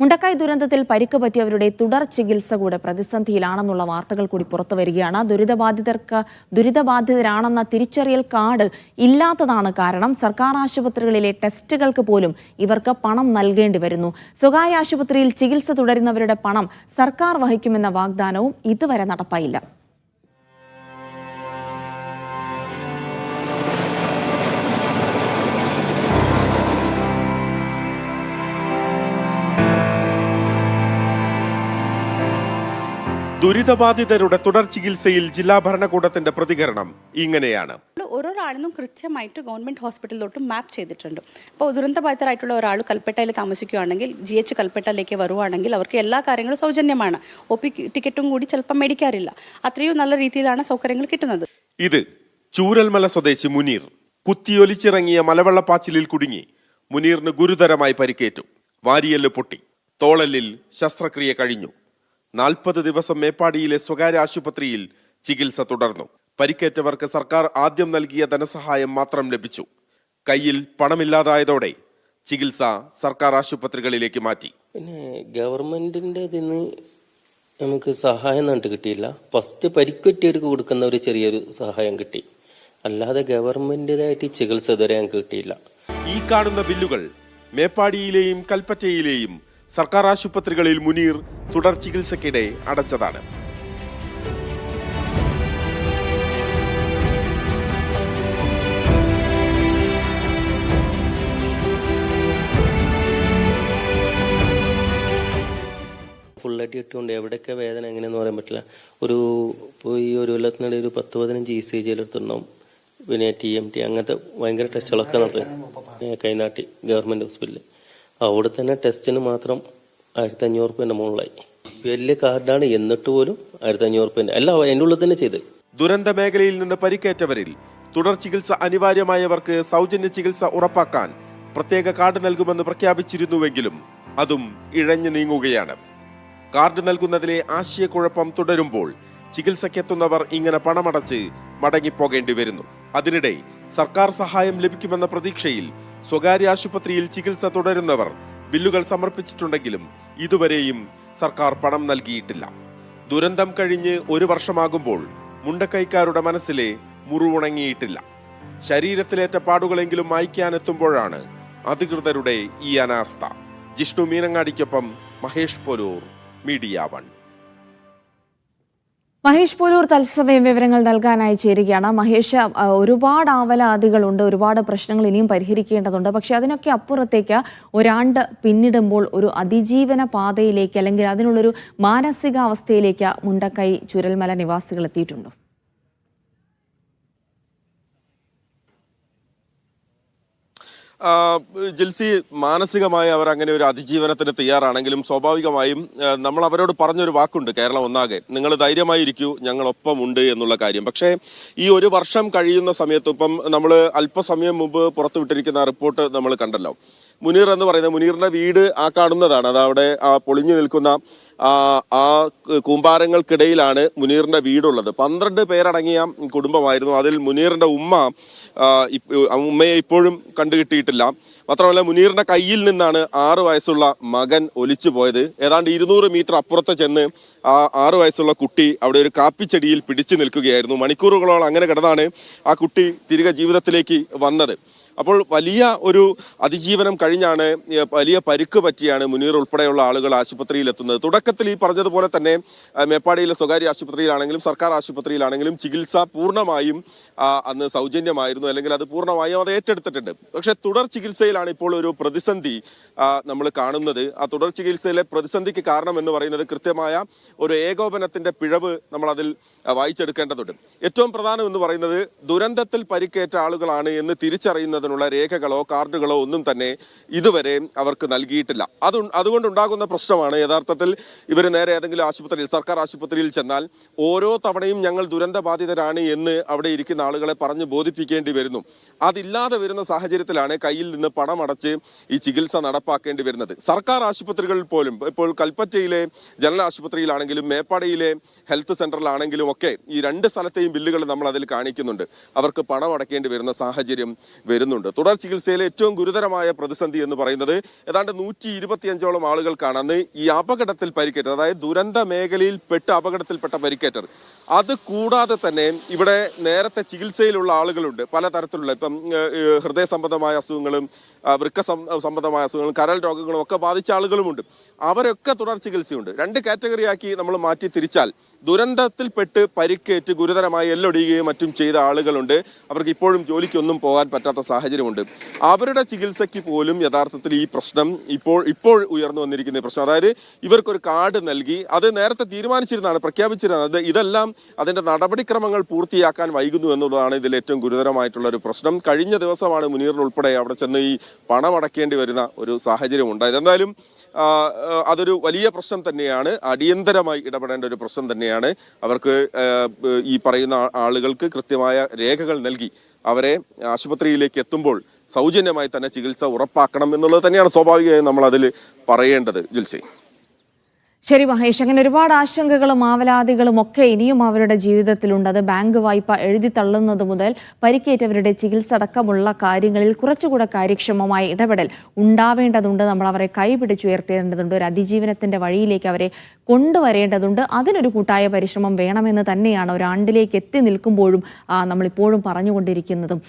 മുണ്ടക്കായ് ദുരന്തത്തിൽ പരിക്ക് പറ്റിയവരുടെ തുടർ ചികിത്സ കൂടെ പ്രതിസന്ധിയിലാണെന്നുള്ള വാർത്തകൾ കൂടി പുറത്തു വരികയാണ്. ദുരിതബാധിതർക്ക് ദുരിതബാധിതരാണെന്ന തിരിച്ചറിയൽ കാർഡ് ഇല്ലാത്തതാണ് കാരണം. സർക്കാർ ആശുപത്രികളിലെ ടെസ്റ്റുകൾക്ക് പോലും ഇവർക്ക് പണം നൽകേണ്ടി വരുന്നു. സ്വകാര്യ ആശുപത്രിയിൽ ചികിത്സ തുടരുന്നവരുടെ പണം സർക്കാർ വഹിക്കുമെന്ന വാഗ്ദാനവും ഇതുവരെ നടപ്പായില്ല. ദുരിതബാധിതരുടെ തുടർ ചികിത്സയിൽ ജില്ലാ ഭരണകൂടത്തിന്റെ പ്രതികരണം ഇങ്ങനെയാണ്. ഓരോരാളിനും കൃത്യമായിട്ട് ഗവൺമെന്റ് ഹോസ്പിറ്റലിലോട്ട് മാപ്പ് ചെയ്തിട്ടുണ്ട്. അപ്പോൾ ദുരന്തബാധിതരായിട്ടുള്ള ഒരാൾ കൽപ്പറ്റയിൽ താമസിക്കുകയാണെങ്കിൽ ജി എച്ച് കൽപ്പറ്റയിലേക്ക് വരുവാണെങ്കിൽ അവർക്ക് എല്ലാ കാര്യങ്ങളും സൗജന്യമാണ്. ഒ പി ടിക്കറ്റും കൂടി ചിലപ്പോൾ മേടിക്കാറില്ല. അത്രയും നല്ല രീതിയിലാണ് സൗകര്യങ്ങൾ കിട്ടുന്നത്. ഇത് ചൂരൽമല സ്വദേശി മുനീർ. കുത്തിയൊലിച്ചിറങ്ങിയ മലവെള്ളപ്പാച്ചിലിൽ കുടുങ്ങി. മുനീറിന് ഗുരുതരമായി പരിക്കേറ്റു. വാരിയൽ പൊട്ടി. തോളലിൽ ശസ്ത്രക്രിയ കഴിഞ്ഞു. നാൽപ്പത് ദിവസം മേപ്പാടിയിലെ സ്വകാര്യ ആശുപത്രിയിൽ ചികിത്സ തുടർന്നു. പരിക്കേറ്റവർക്ക് സർക്കാർ ആദ്യം നൽകിയ ധനസഹായം മാത്രം ലഭിച്ചു. കയ്യിൽ പണമില്ലാതായതോടെ ചികിത്സ സർക്കാർ ആശുപത്രികളിലേക്ക് മാറ്റി. പിന്നെ ഗവൺമെന്റിന്റെ ഇതിന് നമുക്ക് സഹായം എന്നിട്ട് കിട്ടിയില്ല. ഫസ്റ്റ് പരിക്കുറ്റിയവർക്ക് കൊടുക്കുന്ന ഒരു ചെറിയൊരു സഹായം കിട്ടി. അല്ലാതെ ഗവൺമെന്റിനായിട്ട് ചികിത്സ ഇതുവരെ ഞങ്ങൾക്ക് കിട്ടിയില്ല. ഈ കാണുന്ന ബില്ലുകൾ മേപ്പാടിയിലെയും കൽപ്പറ്റയിലെയും സർക്കാർ ആശുപത്രികളിൽ മുനീർ തുടർ ചികിത്സയ്ക്കിടെ അടച്ചതാണ്. ഫുള്ളായിട്ട് ഇട്ടുകൊണ്ട് എവിടെയൊക്കെ വേദന എങ്ങനെയെന്ന് പറയാൻ പറ്റില്ല. ഒരു ഈ ഒരു കൊല്ലത്തിനിടെ ഒരു പത്ത് പതിനഞ്ച് ഇ സി ജി എടുത്തിട്ടുണ്ടാവും. പിന്നെ ടി എം ടി അങ്ങനത്തെ ഭയങ്കര ടെസ്റ്റുകളൊക്കെ നടത്തി. കൈനാട്ടി ഗവൺമെന്റ് ഹോസ്പിറ്റലിൽ അവിടെ തന്നെ ടെസ്റ്റിന് മാത്രം ആയിരത്തി അഞ്ഞൂറ് റുപ്യന്റെ മുകളിലായി. വലിയ കാർഡാണ് എന്നിട്ട് പോലും ആയിരത്തി അഞ്ഞൂറ് റുപ്യന്റെ അല്ല എന്റെ ഉള്ളിൽ തന്നെ ചെയ്ത് ദുരന്ത മേഖലയിൽ നിന്ന് പരിക്കേറ്റവരിൽ തുടർ ചികിത്സ അനിവാര്യമായവർക്ക് സൗജന്യ ചികിത്സ ഉറപ്പാക്കാൻ പ്രത്യേക കാർഡ് നൽകുമെന്ന് പ്രഖ്യാപിച്ചിരുന്നുവെങ്കിലും അതും ഇഴഞ്ഞു നീങ്ങുകയാണ്. കാർഡ് നൽകുന്നതിലെ ആശയക്കുഴപ്പം തുടരുമ്പോൾ ചികിത്സയ്ക്കെത്തുന്നവർ ഇങ്ങനെ പണമടച്ച് മടങ്ങിപ്പോകേണ്ടി വരുന്നു. അതിനിടെ സർക്കാർ സഹായം ലഭിക്കുമെന്ന പ്രതീക്ഷയിൽ സ്വകാര്യ ആശുപത്രിയിൽ ചികിത്സ തുടരുന്നവർ ബില്ലുകൾ സമർപ്പിച്ചിട്ടുണ്ടെങ്കിലും ഇതുവരെയും സർക്കാർ പണം നൽകിയിട്ടില്ല. ദുരന്തം കഴിഞ്ഞ് ഒരു വർഷമാകുമ്പോൾ മുണ്ടക്കൈക്കാരുടെ മനസ്സിലെ മുറിവുണങ്ങിയിട്ടില്ല. ശരീരത്തിലേറ്റ പാടുകളെങ്കിലും മായ്ക്കാനെത്തുമ്പോഴാണ് അധികൃതരുടെ ഈ അനാസ്ഥ. ജിഷ്ണു മീനങ്ങാടിക്കൊപ്പം മഹേഷ് പോലൂർ മീഡിയ വൺ. മഹേഷ് പോലൂർ തത്സമയം വിവരങ്ങൾ നൽകാനായി ചേരുകയാണ്. മഹേഷ് ഒരുപാട് ആവലാതികളുണ്ട് ഒരുപാട് പ്രശ്നങ്ങൾ ഇനിയും പരിഹരിക്കേണ്ടതുണ്ട്. പക്ഷെ അതിനൊക്കെ അപ്പുറത്തേക്ക് ഒരാണ്ട് പിന്നിടുമ്പോൾ ഒരു അതിജീവന പാതയിലേക്ക് അല്ലെങ്കിൽ അതിനുള്ളൊരു മാനസികാവസ്ഥയിലേക്ക് മുണ്ടക്കൈ ചുരൽമല നിവാസികൾ എത്തിയിട്ടുണ്ടോ. ജിൽസി മാനസികമായി അവർ അങ്ങനെ ഒരു അതിജീവനത്തിന് തയ്യാറാണെങ്കിലും സ്വാഭാവികമായും നമ്മൾ അവരോട് പറഞ്ഞൊരു വാക്കുണ്ട് കേരളം ഒന്നാകെ. നിങ്ങൾ ധൈര്യമായിരിക്കൂ ഞങ്ങളൊപ്പം ഉണ്ട് എന്നുള്ള കാര്യം. പക്ഷേ ഈ ഒരു വർഷം കഴിയുന്ന സമയത്ത് ഇപ്പം നമ്മൾ അല്പസമയം മുമ്പ് പുറത്തുവിട്ടിരിക്കുന്ന റിപ്പോർട്ട് നമ്മൾ കണ്ടല്ലോ. മുനീർ എന്ന് പറയുന്നത് മുനീറിന്റെ വീട് ആ കാണുന്നതാണ്. അത് അവിടെ ആ പൊളിഞ്ഞു നിൽക്കുന്ന ആ കൂമ്പാരങ്ങൾക്കിടയിലാണ് മുനീറിന്റെ വീടുള്ളത്. പന്ത്രണ്ട് പേരടങ്ങിയ കുടുംബമായിരുന്നു. അതിൽ മുനീറിന്റെ ഉമ്മ ഉമ്മയെ ഇപ്പോഴും കണ്ടുകിട്ടിയിട്ടില്ല. മാത്രമല്ല മുനീറിന്റെ കയ്യിൽ നിന്നാണ് ആറു വയസ്സുള്ള മകൻ ഒലിച്ചു പോയത്. ഏതാണ്ട് ഇരുന്നൂറ് മീറ്റർ അപ്പുറത്ത് ചെന്ന് ആ ആറ് വയസ്സുള്ള കുട്ടി അവിടെ ഒരു കാപ്പിച്ചെടിയിൽ പിടിച്ചു നിൽക്കുകയായിരുന്നു. മണിക്കൂറുകളോളം അങ്ങനെ കിടന്നാണ് ആ കുട്ടി തിരികെ ജീവിതത്തിലേക്ക് വന്നത്. അപ്പോൾ വലിയ ഒരു അതിജീവനം കഴിഞ്ഞാണ് വലിയ പരുക്ക് പറ്റിയാണ് മുനീർ ഉൾപ്പെടെയുള്ള ആളുകൾ ആശുപത്രിയിൽ എത്തുന്നത് തുടക്കത്തിൽ ഈ പറഞ്ഞതുപോലെ തന്നെ മേപ്പാടിയിലെ സ്വകാര്യ ആശുപത്രിയിലാണെങ്കിലും സർക്കാർ ആശുപത്രിയിലാണെങ്കിലും ചികിത്സ പൂർണമായും അന്ന് സൗജന്യമായിരുന്നു അല്ലെങ്കിൽ അത് പൂർണമായും അത് ഏറ്റെടുത്തിട്ടുണ്ട്. പക്ഷെ തുടർ ചികിത്സയിലാണ് ഇപ്പോൾ ഒരു പ്രതിസന്ധി നമ്മൾ കാണുന്നത്. ആ തുടർ ചികിത്സയിലെ പ്രതിസന്ധിക്ക് കാരണം എന്ന് പറയുന്നത് കൃത്യമായ ഒരു ഏകോപനത്തിന്റെ പിഴവ് നമ്മൾ അതിൽ വായിച്ചെടുക്കേണ്ടതുണ്ട്. ഏറ്റവും പ്രധാനം എന്ന് പറയുന്നത് ദുരന്തത്തിൽ പരിക്കേറ്റ ആളുകളാണ് എന്ന് തിരിച്ചറിയുന്നതിനുള്ള രേഖകളോ കാർഡുകളോ ഒന്നും തന്നെ ഇതുവരെ അവർക്ക് നൽകിയിട്ടില്ല. അത് അതുകൊണ്ടുണ്ടാകുന്ന പ്രശ്നമാണ്. യഥാർത്ഥത്തിൽ ഇവർ നേരെ ഏതെങ്കിലും ആശുപത്രിയിൽ സർക്കാർ ആശുപത്രിയിൽ ചെന്നാൽ ഓരോ തവണയും ഞങ്ങൾ ദുരന്ത ബാധിതരാണ് എന്ന് അവിടെ ഇരിക്കുന്ന ആളുകളെ പറഞ്ഞ് ബോധിപ്പിക്കേണ്ടി വരുന്നു. അതില്ലാതെ വരുന്ന സാഹചര്യത്തിലാണ് കയ്യിൽ നിന്ന് പണമടച്ച് ഈ ചികിത്സ നടപ്പാക്കേണ്ടി വരുന്നത്. സർക്കാർ ആശുപത്രികളിൽ പോലും ഇപ്പോൾ കൽപ്പറ്റയിലെ ജനറൽ ആശുപത്രിയിലാണെങ്കിലും മേപ്പാടിയിലെ ഹെൽത്ത് സെന്ററിലാണെങ്കിലും ഒക്കെ ഈ രണ്ട് സ്ഥലത്തെയും ബില്ലുകൾ നമ്മൾ അതിൽ കാണിക്കുന്നുണ്ട്. അവർക്ക് പണം അടക്കേണ്ടി വരുന്ന സാഹചര്യം വരുന്നുണ്ട്. തുടരുന്നുണ്ട് തുടർ ചികിത്സയിലെ ഏറ്റവും ഗുരുതരമായ പ്രതിസന്ധി എന്ന് പറയുന്നത് ഏതാണ്ട് നൂറ്റി ഇരുപത്തിയഞ്ചോളം ആളുകൾക്കാണ് അന്ന് ഈ അപകടത്തിൽ പരിക്കേറ്റത്. അതായത് ദുരന്ത മേഖലയിൽ പെട്ട് അപകടത്തിൽപ്പെട്ട പരിക്കേറ്റത് അത് കൂടാതെ തന്നെ ഇവിടെ നേരത്തെ ചികിത്സയിലുള്ള ആളുകളുണ്ട്. പലതരത്തിലുള്ള ഇപ്പം ഹൃദയ സംബന്ധമായ അസുഖങ്ങളും വൃക്ക സംബന്ധമായ അസുഖങ്ങളും കരൾ രോഗങ്ങളും ഒക്കെ ബാധിച്ച ആളുകളുമുണ്ട്. അവരൊക്കെ തുടർ ചികിത്സയുണ്ട്. രണ്ട് കാറ്റഗറിയാക്കി നമ്മൾ മാറ്റി തിരിച്ചാൽ ദുരന്തത്തിൽപ്പെട്ട് പരിക്കേറ്റ് ഗുരുതരമായി എല്ലൊടിയുകയും മറ്റും ചെയ്ത ആളുകളുണ്ട്. അവർക്ക് ഇപ്പോഴും ജോലിക്കൊന്നും പോകാൻ പറ്റാത്ത സാഹചര്യമുണ്ട്. അവരുടെ ചികിത്സയ്ക്ക് പോലും യഥാർത്ഥത്തിൽ ഈ പ്രശ്നം ഇപ്പോൾ ഇപ്പോൾ ഉയർന്നു വന്നിരിക്കുന്ന പ്രശ്നം. അതായത് ഇവർക്കൊരു കാർഡ് നൽകി അത് നേരത്തെ തീരുമാനിച്ചിരുന്നതാണ് പ്രഖ്യാപിച്ചിരുന്നത് ഇതെല്ലാം അതിന്റെ നടപടിക്രമങ്ങൾ പൂർത്തിയാക്കാൻ വൈകുന്നു എന്നുള്ളതാണ് ഇതിൽ ഏറ്റവും ഗുരുതരമായിട്ടുള്ള ഒരു പ്രശ്നം. കഴിഞ്ഞ ദിവസമാണ് മുനീറിനുൾപ്പെടെ അവിടെ ചെന്ന് ഈ പണം അടക്കേണ്ടി വരുന്ന ഒരു സാഹചര്യം ഉണ്ടായത് എന്തായാലും അതൊരു വലിയ പ്രശ്നം തന്നെയാണ്. അടിയന്തരമായി ഇടപെടേണ്ട ഒരു പ്രശ്നം തന്നെയാണ്. അവർക്ക് ഈ പറയുന്ന ആളുകൾക്ക് കൃത്യമായ രേഖകൾ നൽകി അവരെ ആശുപത്രിയിലേക്ക് എത്തുമ്പോൾ സൗജന്യമായി തന്നെ ചികിത്സ ഉറപ്പാക്കണം എന്നുള്ളത് തന്നെയാണ് സ്വാഭാവികമായും നമ്മൾ അതിൽ പറയേണ്ടത്. ജിൽസി. ശരി മഹേഷ് അങ്ങനെ ഒരുപാട് ആശങ്കകളും ആവലാതികളും ഒക്കെ ഇനിയും അവരുടെ ജീവിതത്തിലുണ്ട്. അത് ബാങ്ക് വായ്പ എഴുതി തള്ളുന്നത് മുതൽ പരിക്കേറ്റവരുടെ ചികിത്സ അടക്കമുള്ള കാര്യങ്ങളിൽ കുറച്ചുകൂടെ കാര്യക്ഷമമായ ഇടപെടൽ ഉണ്ടാവേണ്ടതുണ്ട്. നമ്മൾ അവരെ കൈപിടിച്ചുയർത്തേണ്ടതുണ്ട് ഒരു അതിജീവനത്തിന്റെ വഴിയിലേക്ക് അവരെ കൊണ്ടുവരേണ്ടതുണ്ട്. അതിനൊരു കൂട്ടായ പരിശ്രമം വേണമെന്ന് തന്നെയാണ് ഒരാണ്ടിലേക്ക് എത്തി നിൽക്കുമ്പോഴും നമ്മളിപ്പോഴും പറഞ്ഞുകൊണ്ടിരിക്കുന്നതും.